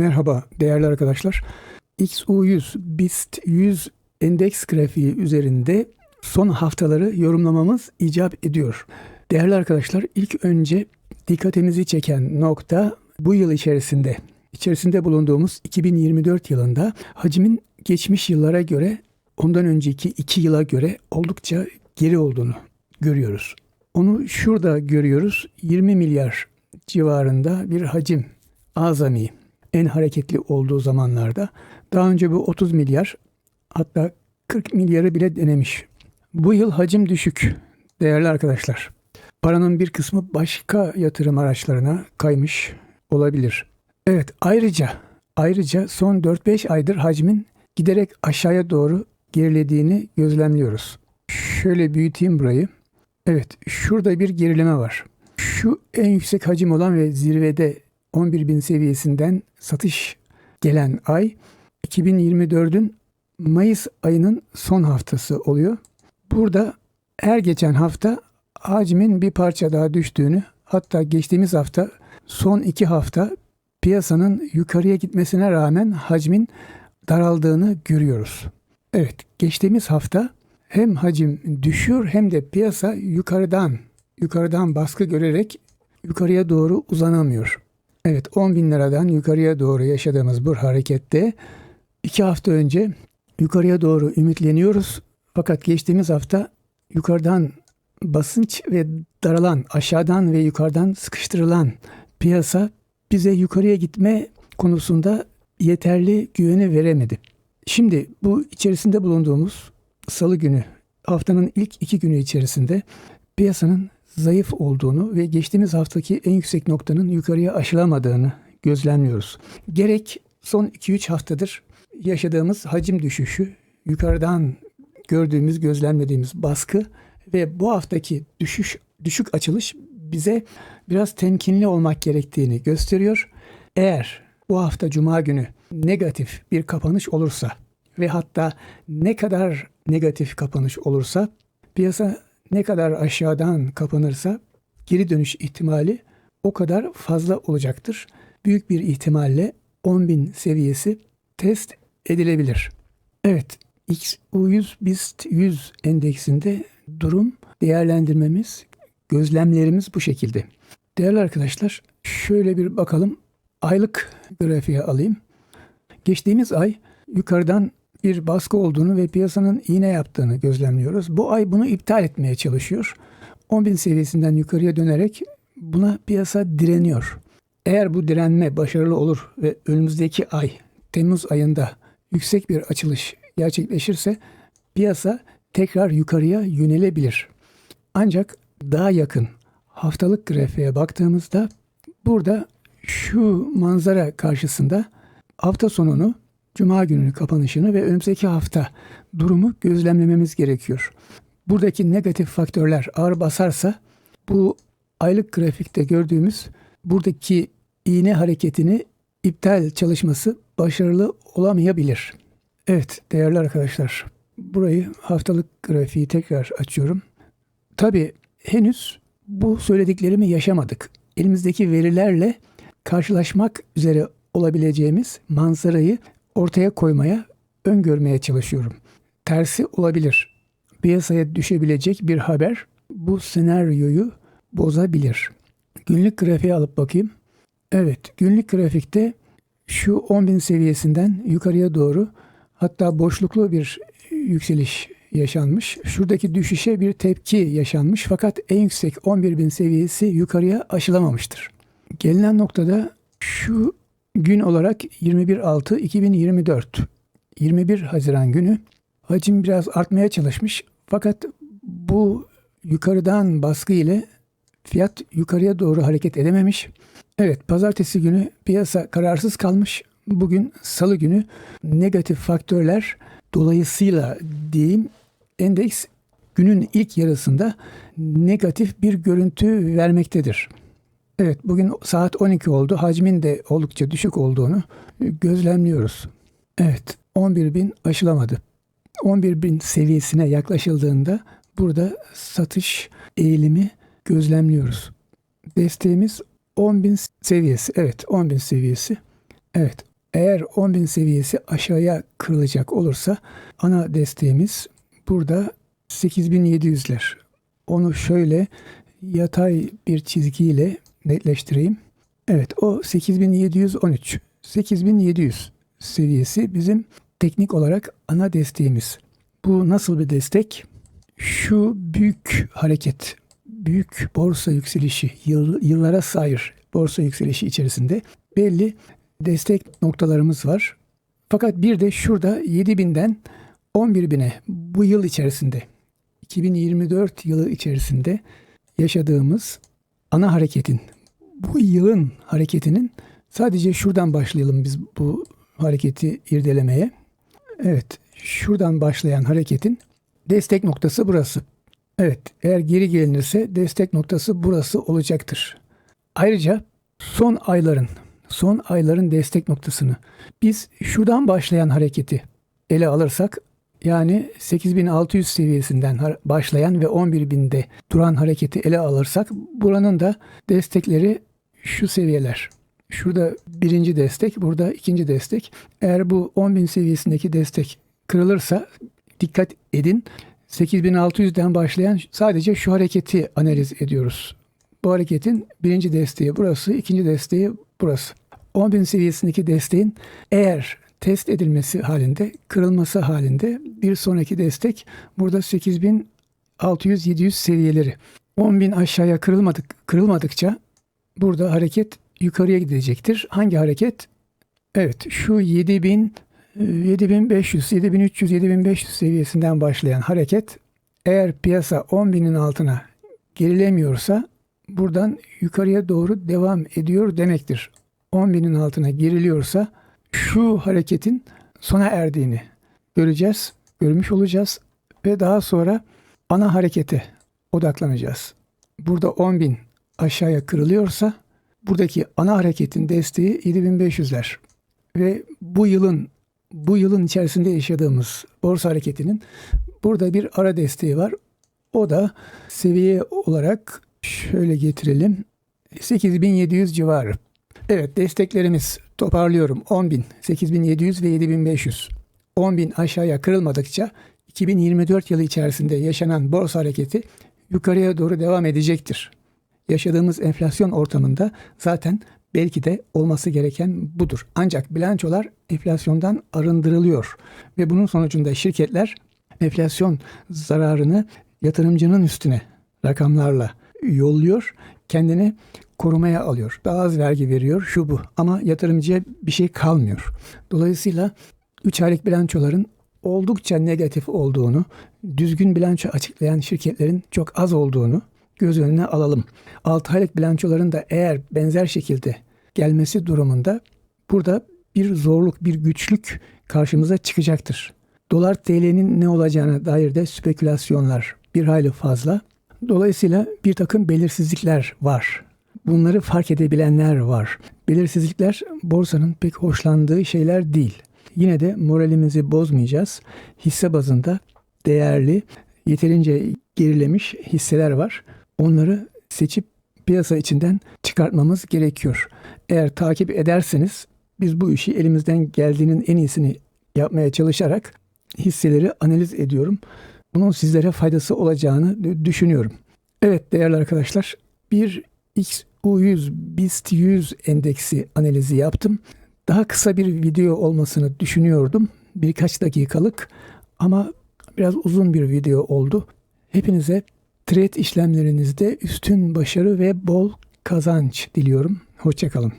Merhaba değerli arkadaşlar. XU100 BIST 100 endeks grafiği üzerinde son haftaları yorumlamamız icap ediyor. Değerli arkadaşlar ilk önce dikkatimizi çeken nokta bu yıl içerisinde içerisinde bulunduğumuz 2024 yılında hacmin geçmiş yıllara göre ondan önceki iki yıla göre oldukça geri olduğunu görüyoruz. Onu şurada görüyoruz. 20 milyar civarında bir hacim azami en hareketli olduğu zamanlarda. Daha önce bu 30 milyar hatta 40 milyarı bile denemiş. Bu yıl hacim düşük değerli arkadaşlar. Paranın bir kısmı başka yatırım araçlarına kaymış olabilir. Evet ayrıca ayrıca son 4-5 aydır hacmin giderek aşağıya doğru gerilediğini gözlemliyoruz. Şöyle büyüteyim burayı. Evet şurada bir gerileme var. Şu en yüksek hacim olan ve zirvede 11 bin seviyesinden satış gelen ay 2024'ün Mayıs ayının son haftası oluyor. Burada her geçen hafta hacmin bir parça daha düştüğünü hatta geçtiğimiz hafta son iki hafta piyasanın yukarıya gitmesine rağmen hacmin daraldığını görüyoruz. Evet geçtiğimiz hafta hem hacim düşüyor hem de piyasa yukarıdan yukarıdan baskı görerek yukarıya doğru uzanamıyor. Evet 10 bin liradan yukarıya doğru yaşadığımız bu harekette iki hafta önce yukarıya doğru ümitleniyoruz. Fakat geçtiğimiz hafta yukarıdan basınç ve daralan aşağıdan ve yukarıdan sıkıştırılan piyasa bize yukarıya gitme konusunda yeterli güveni veremedi. Şimdi bu içerisinde bulunduğumuz salı günü haftanın ilk iki günü içerisinde piyasanın zayıf olduğunu ve geçtiğimiz haftaki en yüksek noktanın yukarıya aşılamadığını gözlemliyoruz. Gerek son 2-3 haftadır yaşadığımız hacim düşüşü, yukarıdan gördüğümüz, gözlemlediğimiz baskı ve bu haftaki düşüş düşük açılış bize biraz temkinli olmak gerektiğini gösteriyor. Eğer bu hafta cuma günü negatif bir kapanış olursa ve hatta ne kadar negatif kapanış olursa piyasa ne kadar aşağıdan kapanırsa geri dönüş ihtimali o kadar fazla olacaktır. Büyük bir ihtimalle 10.000 seviyesi test edilebilir. Evet, XU100 BIST 100 endeksinde durum değerlendirmemiz, gözlemlerimiz bu şekilde. Değerli arkadaşlar, şöyle bir bakalım. Aylık grafiğe alayım. Geçtiğimiz ay yukarıdan bir baskı olduğunu ve piyasanın iğne yaptığını gözlemliyoruz. Bu ay bunu iptal etmeye çalışıyor. 10.000 seviyesinden yukarıya dönerek buna piyasa direniyor. Eğer bu direnme başarılı olur ve önümüzdeki ay Temmuz ayında yüksek bir açılış gerçekleşirse piyasa tekrar yukarıya yönelebilir. Ancak daha yakın haftalık grafiğe baktığımızda burada şu manzara karşısında hafta sonunu Cuma gününün kapanışını ve önümüzdeki hafta durumu gözlemlememiz gerekiyor. Buradaki negatif faktörler ağır basarsa bu aylık grafikte gördüğümüz buradaki iğne hareketini iptal çalışması başarılı olamayabilir. Evet değerli arkadaşlar burayı haftalık grafiği tekrar açıyorum. Tabi henüz bu söylediklerimi yaşamadık. Elimizdeki verilerle karşılaşmak üzere olabileceğimiz manzarayı ortaya koymaya, öngörmeye çalışıyorum. Tersi olabilir. Piyasaya düşebilecek bir haber bu senaryoyu bozabilir. Günlük grafiğe alıp bakayım. Evet, günlük grafikte şu 10.000 seviyesinden yukarıya doğru hatta boşluklu bir yükseliş yaşanmış. Şuradaki düşüşe bir tepki yaşanmış fakat en yüksek 11.000 seviyesi yukarıya aşılamamıştır. Gelinen noktada şu gün olarak 21.6.2024 21 Haziran günü hacim biraz artmaya çalışmış fakat bu yukarıdan baskı ile fiyat yukarıya doğru hareket edememiş. Evet pazartesi günü piyasa kararsız kalmış. Bugün salı günü negatif faktörler dolayısıyla diyeyim endeks günün ilk yarısında negatif bir görüntü vermektedir. Evet bugün saat 12 oldu. Hacmin de oldukça düşük olduğunu gözlemliyoruz. Evet 11 bin aşılamadı. 11 bin seviyesine yaklaşıldığında burada satış eğilimi gözlemliyoruz. Desteğimiz 10 bin seviyesi. Evet 10 bin seviyesi. Evet Eğer 10.000 seviyesi aşağıya kırılacak olursa ana desteğimiz burada 8700'ler. Onu şöyle yatay bir çizgiyle netleştireyim. Evet o 8713. 8700 seviyesi bizim teknik olarak ana desteğimiz. Bu nasıl bir destek? Şu büyük hareket, büyük borsa yükselişi, yıl, yıllara sayır borsa yükselişi içerisinde belli destek noktalarımız var. Fakat bir de şurada 7000'den 11.000'e bu yıl içerisinde 2024 yılı içerisinde yaşadığımız ana hareketin bu yılın hareketinin sadece şuradan başlayalım biz bu hareketi irdelemeye. Evet, şuradan başlayan hareketin destek noktası burası. Evet, eğer geri gelinirse destek noktası burası olacaktır. Ayrıca son ayların, son ayların destek noktasını biz şuradan başlayan hareketi ele alırsak yani 8600 seviyesinden başlayan ve 11000'de duran hareketi ele alırsak buranın da destekleri şu seviyeler. Şurada birinci destek, burada ikinci destek. Eğer bu 10.000 seviyesindeki destek kırılırsa dikkat edin. 8600'den başlayan sadece şu hareketi analiz ediyoruz. Bu hareketin birinci desteği burası, ikinci desteği burası. 10.000 seviyesindeki desteğin eğer test edilmesi halinde, kırılması halinde bir sonraki destek burada 8600-700 seviyeleri. 10.000 aşağıya kırılmadık, kırılmadıkça burada hareket yukarıya gidecektir. Hangi hareket? Evet şu 7000 7500, 7300, 7500 seviyesinden başlayan hareket eğer piyasa 10.000'in altına gerilemiyorsa buradan yukarıya doğru devam ediyor demektir. 10.000'in altına geriliyorsa şu hareketin sona erdiğini göreceğiz, görmüş olacağız ve daha sonra ana harekete odaklanacağız. Burada 10.000 aşağıya kırılıyorsa buradaki ana hareketin desteği 7500'ler ve bu yılın bu yılın içerisinde yaşadığımız borsa hareketinin burada bir ara desteği var. O da seviye olarak şöyle getirelim. 8700 civarı. Evet desteklerimiz toparlıyorum 10.000, 8700 ve 7500. 10.000 aşağıya kırılmadıkça 2024 yılı içerisinde yaşanan borsa hareketi yukarıya doğru devam edecektir. Yaşadığımız enflasyon ortamında zaten belki de olması gereken budur. Ancak bilançolar enflasyondan arındırılıyor ve bunun sonucunda şirketler enflasyon zararını yatırımcının üstüne rakamlarla yolluyor. Kendini korumaya alıyor. Daha az vergi veriyor şu bu ama yatırımcıya bir şey kalmıyor. Dolayısıyla 3 aylık bilançoların oldukça negatif olduğunu, düzgün bilanço açıklayan şirketlerin çok az olduğunu göz önüne alalım. 6 aylık bilançoların da eğer benzer şekilde gelmesi durumunda burada bir zorluk, bir güçlük karşımıza çıkacaktır. Dolar TL'nin ne olacağına dair de spekülasyonlar bir hayli fazla. Dolayısıyla bir takım belirsizlikler var. Bunları fark edebilenler var. Belirsizlikler borsanın pek hoşlandığı şeyler değil. Yine de moralimizi bozmayacağız. Hisse bazında değerli, yeterince gerilemiş hisseler var. Onları seçip piyasa içinden çıkartmamız gerekiyor. Eğer takip ederseniz biz bu işi elimizden geldiğinin en iyisini yapmaya çalışarak hisseleri analiz ediyorum. Bunun sizlere faydası olacağını düşünüyorum. Evet değerli arkadaşlar bir XU100 BIST 100 endeksi analizi yaptım. Daha kısa bir video olmasını düşünüyordum. Birkaç dakikalık ama biraz uzun bir video oldu. Hepinize trade işlemlerinizde üstün başarı ve bol kazanç diliyorum. Hoşçakalın.